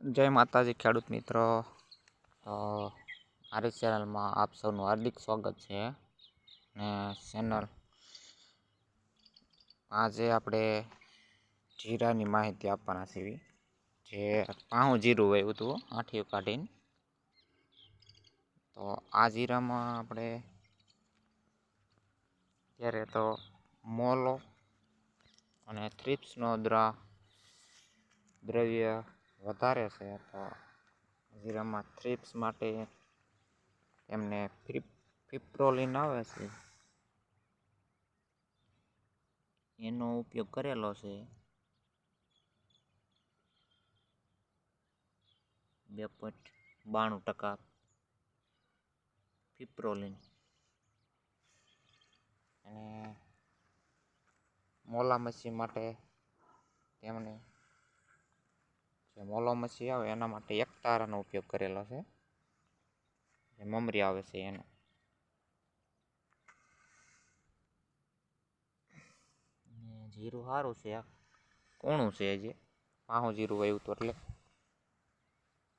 જય માતાજી, ખેડૂત મિત્રો. મારી ચેનલમાં આપ સૌનું હાર્દિક સ્વાગત છે ને ચેનલ આજે આપણે જીરાની માહિતી આપવાના છીએ જે પાહું જીરું વાવ્યું હતું આઠિયું કાઢીને. તો આ જીરામાં આપણે ત્યારે તો મોલો અને થ્રિપ્સનો દ્રા, દ્રવ્ય વધારે છે, તો જીરામાં થ્રીપ્સ માટે એમને ફિપ્રોલિન આવે છે. એનો ઉપયોગ કરેલો છે. બે પોઈન્ટ બાણું ટકા ફિપ્રોલિન અને મોલા મચ્છી માટે તેમણે જે મોલો મચ્છી આવે એના માટે એક તારાનો ઉપયોગ કરેલો છે. જે મમરી આવે છે એનો. જીરું સારું છે આ કોણું છે જે પાહું જીરું વાવ્યું હતું એટલે.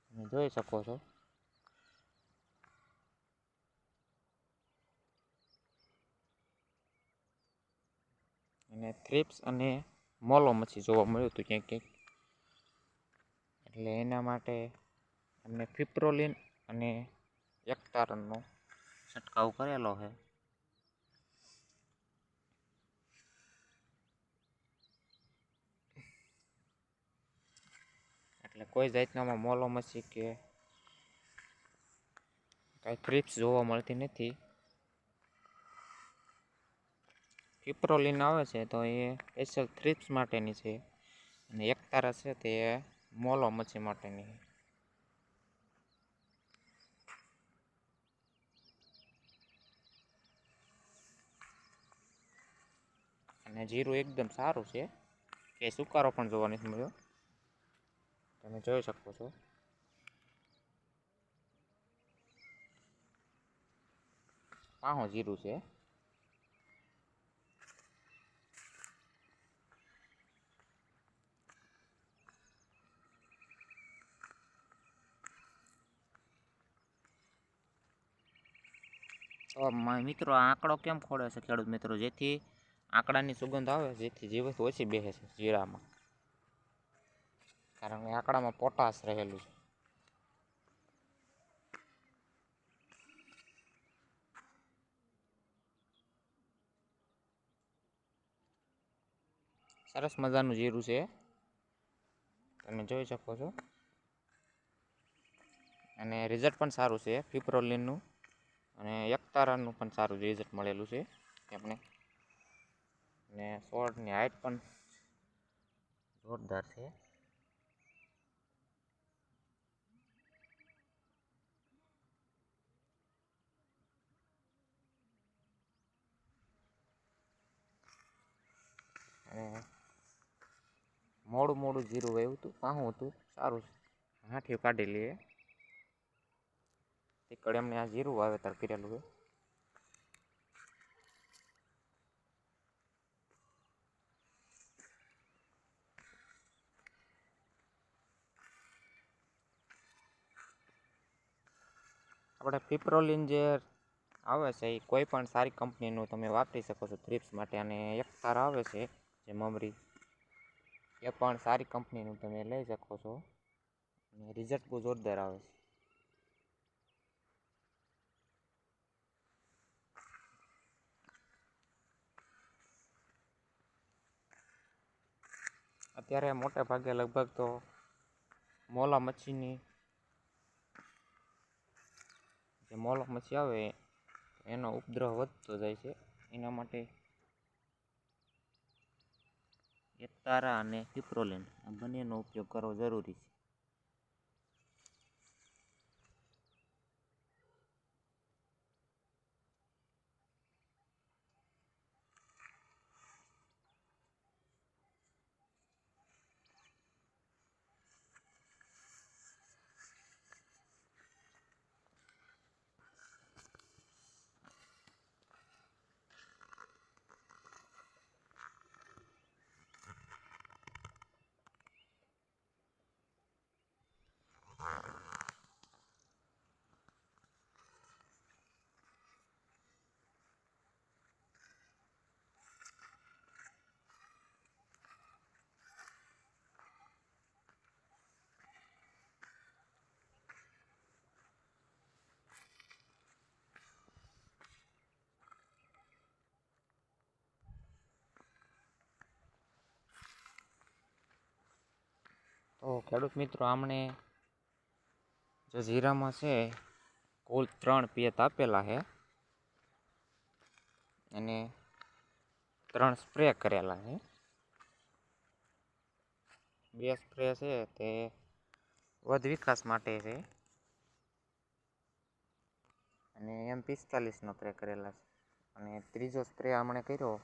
તમે જોઈ શકો છો. અને થ્રિપ્સ અને મોલો મચ્છી જોવા મળ્યું હતું ક્યાંક ક્યાંક. એટલે એના માટે એમને ફિપ્રોલિન અને એકતારણનો છંટકાવ કરેલો છે. એટલે કોઈ જાતનામાં મોલો મચ્છી કે કાંઈ થ્રિપ્સ જોવા મળતી નથી. ફિપ્રોલિન આવે છે તો એ સ્પેશિયલ થ્રિપ્સ માટેની છે. અને એકતારા છે તે મોલો મચ્છી માટેની. અને જીરું એકદમ સારું છે. કે સુકારો પણ જોવા નથી મળ્યો. તમે જોઈ શકો છો. પાહો જીરું છે. મિત્રો, આંકડો કેમ ખોડે છે ખેડૂત મિત્રો? જેથી આંકડાની સુગંધ આવે, જેથી જીવત ઓછી બેસે છે જીરામાં. કારણ કે આંકડામાં પોટાશ રહેલું છે. સરસ મજાનું જીરું છે. તમે જોઈ શકો છો. અને રિઝલ્ટ પણ સારું છે. ફિપ્રોલિનનું. અને એકતારાનું પણ સારું રિઝલ્ટ મળેલું છે એમને. અને છોડની હાઇટ પણ જોરદાર છે. અને મોડું મોડું જીરું વાવ્યું હતું પાહું હતું, સારું હાથી કાઢી લઈએ. તે એમને આ જીરું વાવેતર કરેલું છે. આપણે ફિપ્રોલિન જે આવે છે, એ કોઈ પણ સારી કંપનીનું તમે વાપરી શકો છો થ્રિપ્સ માટે. અને એક સાર આવે છે, જે મમરી, એ પણ સારી કંપનીનું તમે લઈ શકો છો. અને રિઝલ્ટ બહુ જોરદાર આવે છે. અત્યારે મોટે ભાગે લગભગ તો મોલા મચ્છીની જે મોલા મચ્છી આવે, એનો ઉપદ્રવ વધતો જાય છે. એના માટે એકતારા અને પિપ્રોલિન આ બંનેનો ઉપયોગ કરવો જરૂરી છે. તો ખેડૂત મિત્રો, આમણે જે જીરામાં છે, કુલ ત્રણ પિયત આપેલા છે. અને ત્રણ સ્પ્રે કરેલા છે. બે સ્પ્રે છે તે વધ વિકાસ માટે છે. અને એમ પિસ્તાલીસનો સ્પ્રે કરેલા છે. અને ત્રીજો સ્પ્રે હમણે કર્યો,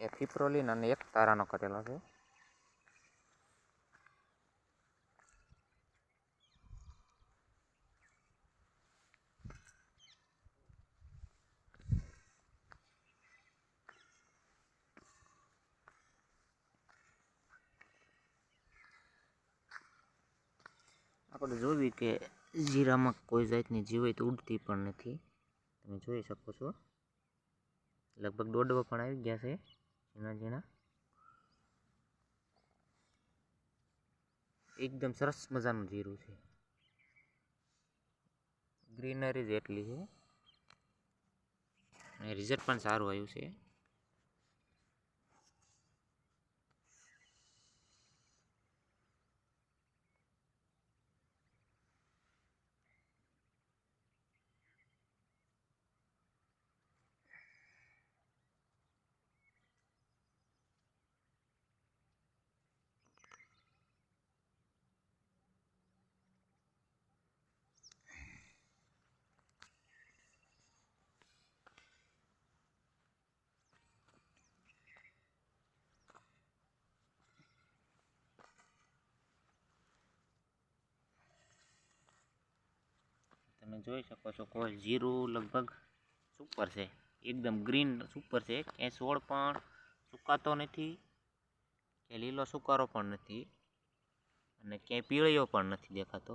એ ફિપ્રોલિન અને એક તારાનો કરેલો છે. આપણે જોવી કે જીરામાં કોઈ જાતની જીવાત ઉડતી પણ નથી. તમે જોઈ શકો છો. લગભગ દોડવા પણ આવી ગયા છે ઝીણા ઝીણા. એકદમ સરસ મજાનું જીરું છે. ગ્રીનરી જ એટલી છે. અને રિઝલ્ટ પણ સારું આવ્યું છે. જોઈ શકો છો કોઈ જીરું લગભગ સુપર છે. એકદમ ગ્રીન સુપર છે. ક્યાંય છોડ પણ સુકાતો નથી કે લીલો સુકારો પણ નથી અને ક્યાંય પીળીઓ પણ નથી દેખાતો.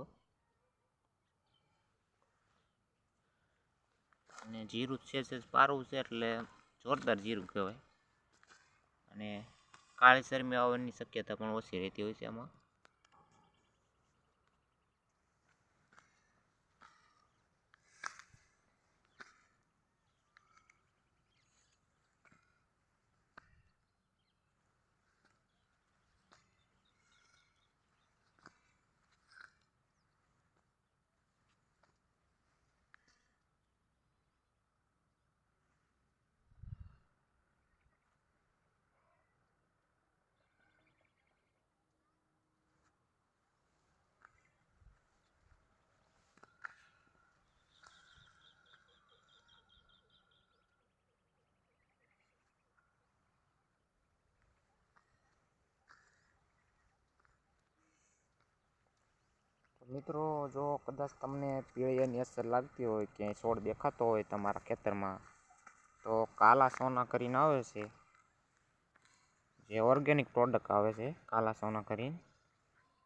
અને જીરું છે છે પારું છે એટલે જોરદાર જીરું કહેવાય. અને કાળી શરમી આવવાની શક્યતા પણ ઓછી રહેતી હોય છે આમાં. મિત્રો, જો કદાચ તમને પીળિયાની અસર લાગતી હોય, ક્યાંય છોડ દેખાતો હોય તમારા ખેતરમાં, તો કાલા સોના કરીને આવે છે. જે ઓર્ગેનિક પ્રોડક્ટ આવે છે, કાલા સોના કરીને,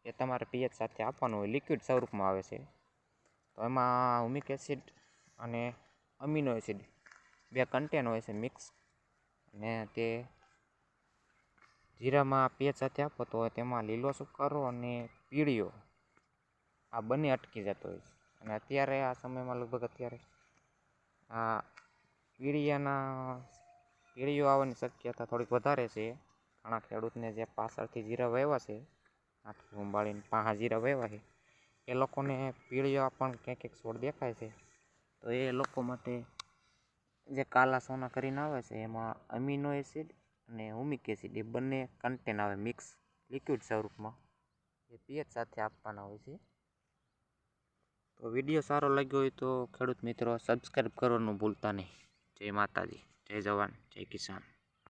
એ તમારે પીએચ સાથે આપવાનું હોય લિક્વિડ સ્વરૂપમાં આવે છે. તો એમાં હુમિક એસિડ અને અમીનો એસિડ બે કન્ટેન હોય છે મિક્સ અને તે જીરામાં પીએચ સાથે આપો તો તેમાં લીલો સુકારો અને પીળીઓ આ બંને અટકી જતો હોય છે. અને અત્યારે આ સમયમાં લગભગ અત્યારે આ પીળિયાના પીળીઓ આવવાની શક્યતા થોડીક વધારે છે. ઘણા ખેડૂતને જે પાછળથી જીરા વાવ્યા છે આથી ઉંબાળીને પાંહા જીરા વાવ્યા છે, એ લોકોને પીળીઓ પણ ક્યાંક ક્યાંક છોડ દેખાય છે. તો એ લોકો માટે જે કાલા સોના કરીને આવે છે, એમાં અમીનો એસિડ અને હુમિક એસિડ એ બંને કન્ટેન આવે મિક્સ લિક્વિડ સ્વરૂપમાં. એ પીએચ સાથે આપવાના હોય છે. તો વીડિયો સારો લાગ્યો હોય તો ખેડૂત મિત્રો સબસ્ક્રાઈબ કરવાનું ભૂલતા નહીં. જય માતાજી, જય જવાન, જય કિસાન.